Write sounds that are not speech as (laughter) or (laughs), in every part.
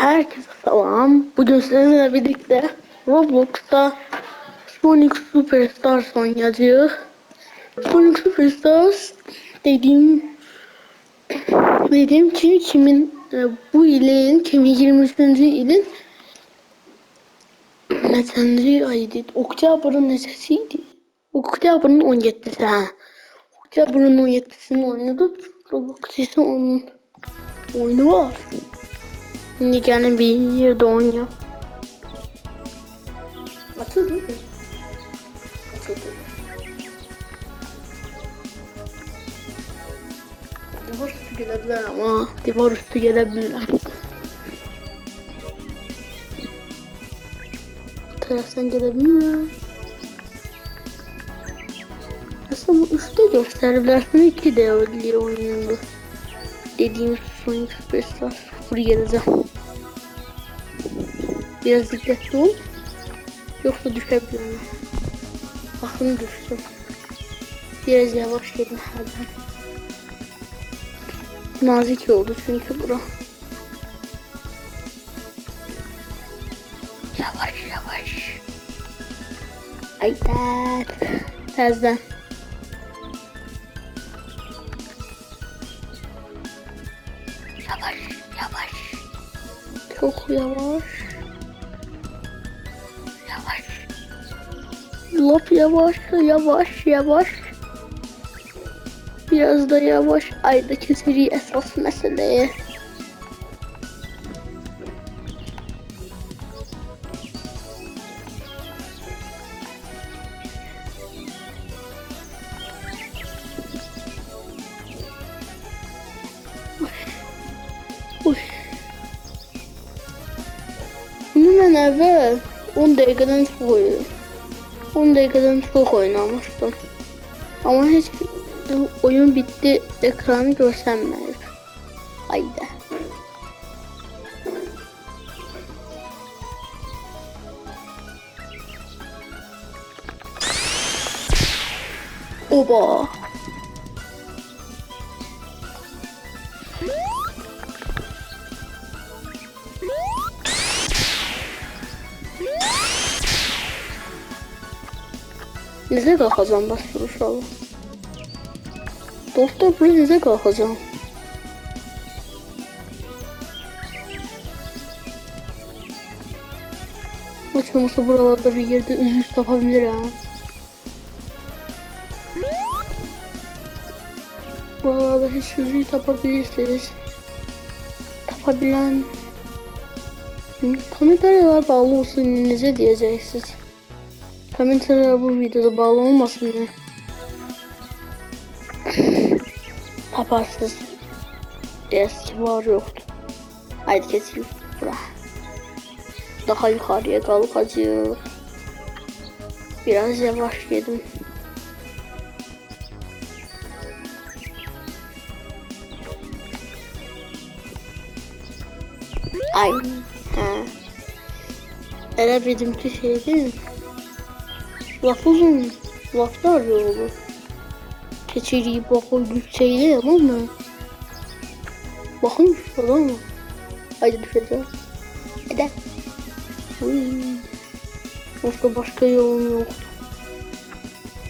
Herkese selam. Bugün sizinle birlikte Roblox'ta Sonic Superstars oynayacağız. Sonic Superstars dediğim dediğim ki kimin e, bu ilin 2023. ilin neçənci aydı? Oktyabrın neçəsiydi? Oktyabrın 17'si ha. Oktyabrın 17'sini oynadık. Roblox ise onun oyunu var. You're gonna be here, Donya. Açıldı. Açıldı. Divar üstü gelebilir ama. Divar üstü gelebilir. Tersten gelebilir. Aslında bu 3'te gösterebilir. (laughs) 2 de öyle oynuyordu. Dediğim Sonic Superstar. Buraya geleceğim. Biraz dikkatli ol. Yoksa düşebilirim. Bakın düştüm. Biraz yavaş gelin herden. Nazik oldu çünkü bura. Yavaş yavaş. Ay dert. Terzden. Çok yavaş. Yavaş. Lop yavaş yavaş yavaş. Biraz da yavaş. Ayda keseri esas meseleye. Ben evvel 10 dakikadan çok oynadım. 10 dakikadan çok oynamıştım. Ama hiç oyun bitti ekranı göstermiyor. Haydi. Oba. Neze kalkacağım bas duruşalım. Dostlar buraya neze kalkacağım. Açılması buralarda bir yerde üzüş tapabilir ha. Buralarda hiç üzüş tapabilirsiniz. Tapabilen Kameralar bağlı olsun neze diyeceksiniz. Kameralar bu videoda bağlı olmasın mı? Taparsız. Eski var yoktu. Haydi keseyim. Bura. Daha yukarıya kalkacağım. Biraz yavaş yedim. Ay. Ha. Elə dedim ki. Laf uzun. Laflar yolu. Keçiriyi bakın yüksekde ama mı? Bakın şurada mı? Haydi düşeceğim. Hadi. Başka başka yolum yok.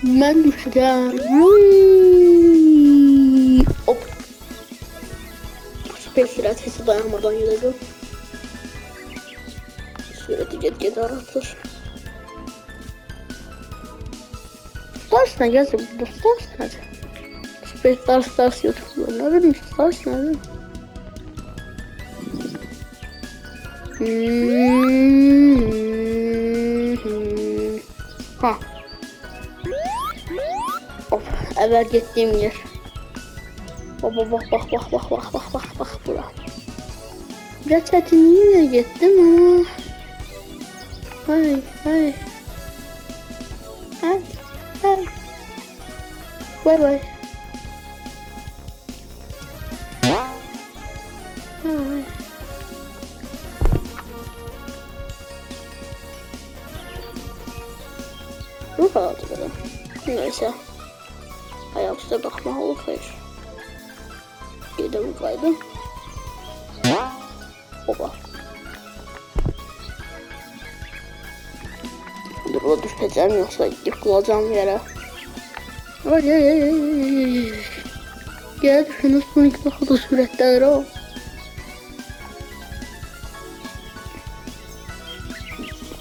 Ben düşeceğim. Uy. Hop. Süper sürat sesi dayanmadan gideceğim. Sürati get get aratır. Stars ne yazıyor burada? Stars nerede? Süper Stars Stars YouTube'da. Ne bileyim Stars nerede? Hmm. Ha. Of, evvel gittiğim yer. Baba bak bak bak bak bak bak bak bak bura. Biraz çetinliğine gittim ama. Hay. Hay Bay bay. Ruh aldı bana. Neyse. Ayaküstüne bakma olur hayır. Bir de bu kaydım. Oba. Dur o düşeceğim yoksa yıkılacağım yere. Ay ay ay ay ay. Gel düşün Sonic daha da süratlenir o.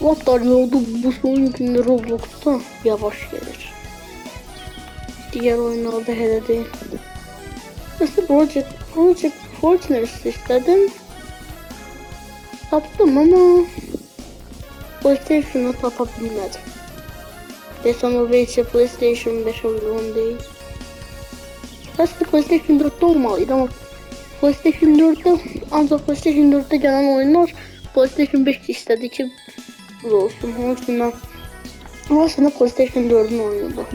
Vatlar yoldu bu Sonic'in Roblox'ta yavaş gelir. Diğer oyunlarda hele değil. Mesela Project, Project Fortnite istedim. Taptım ama PlayStation'da tapabilmedim. O belki PlayStation 5 uygun değil. Aslında PlayStation 4'te olmalıydı ama PlayStation 4'te ancak PlayStation 4'te gelen oyunlar PlayStation 5 istedi ki bu olsun. Onun için ben aslında PlayStation 4'ün oyunuydu.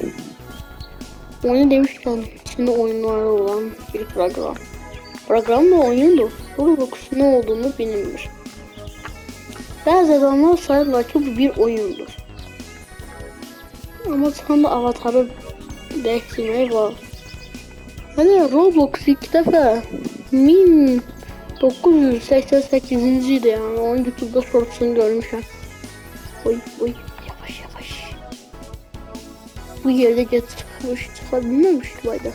Oyun demişken içinde oyunları olan bir program. Program da oyundu. Roblox ne olduğunu bilinmiş. Bazı adamlar sayarlar ki bu bir oyundur. Ama tam avatarı değiştirmeyi var. Hani Roblox ilk defa 1988. ydi yani. Onun YouTube'da shortsunu görmüşüm. Oy oy yavaş yavaş. Bu yerde geç çıkmış çıkabilmemiş bayda.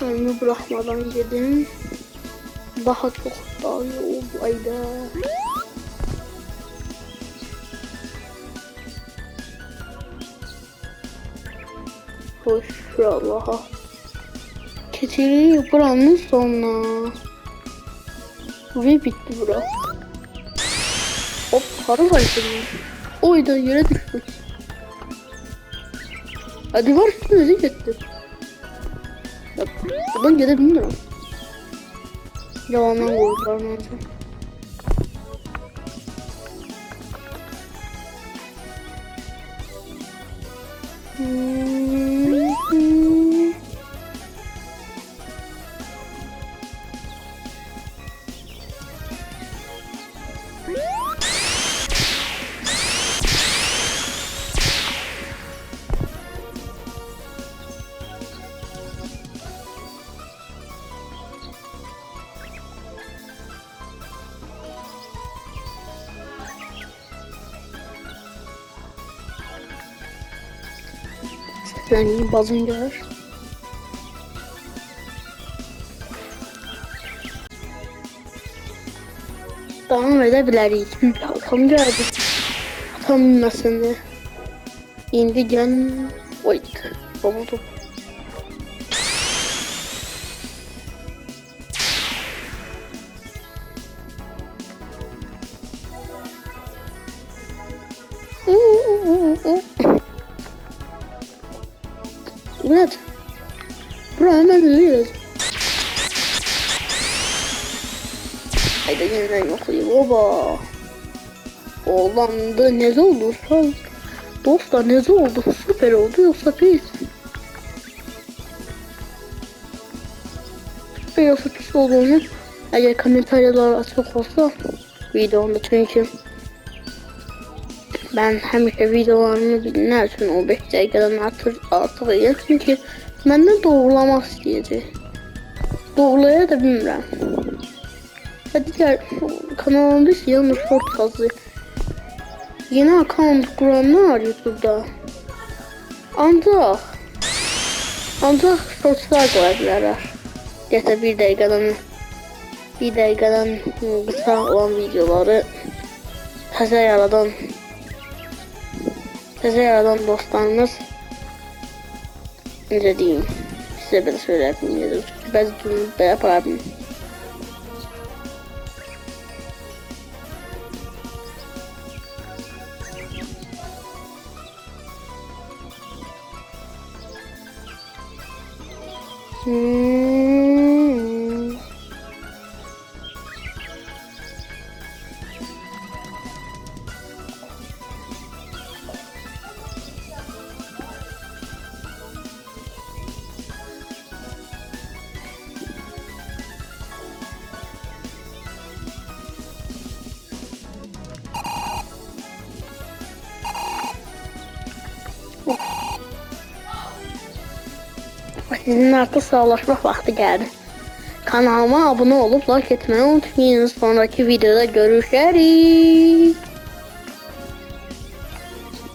Önümü bırakmadan yedim. Daha çok daha iyi oldu ayda. Hoş Allah'a. Keçiri buranın sonra. Ve bitti bura. Hop para var şimdi. Oy da yere düştü. Hadi var üstüne gitti. Ya, buradan gidebilirim. Yalandan vurdular neyse. Hmm. Yani bazın gelir. Devam edebiliriz. Atam geldi. Atam bilmesini. İndi gel. Oy. Baba top. Evet. Bura hemen ölüyoruz. Haydi yeniden yoklayayım baba. Oğlan da ne oldu? Son. Dostlar ne oldu? Süper oldu yoksa pis. Süper yoksa pis olduğunu eğer komentarlar açık olsa videomda çünkü ben həmişə videolarımı bilmək üçün o 5 dəqiqədən artıq edir. Çünki məndən doğrulamaq istəyəcək. Doğrulaya da bilmirəm. Və digər kanalımda isə yalnız yazı. Yeni account kuranlar YouTube'da ancaq ancaq shortslar qoya bilərlər. Desə bir dəqiqədən bir dəqiqədən qısa olan videoları təzə yaradan Size yaradan dostlarımız ne diyeyim size ben söyleyebilirim. Ben ben yaparım. Sizin artık sağlaşma vakti geldi. Kanalıma abone olup like etmeyi unutmayın. Sonraki videoda görüşürüz.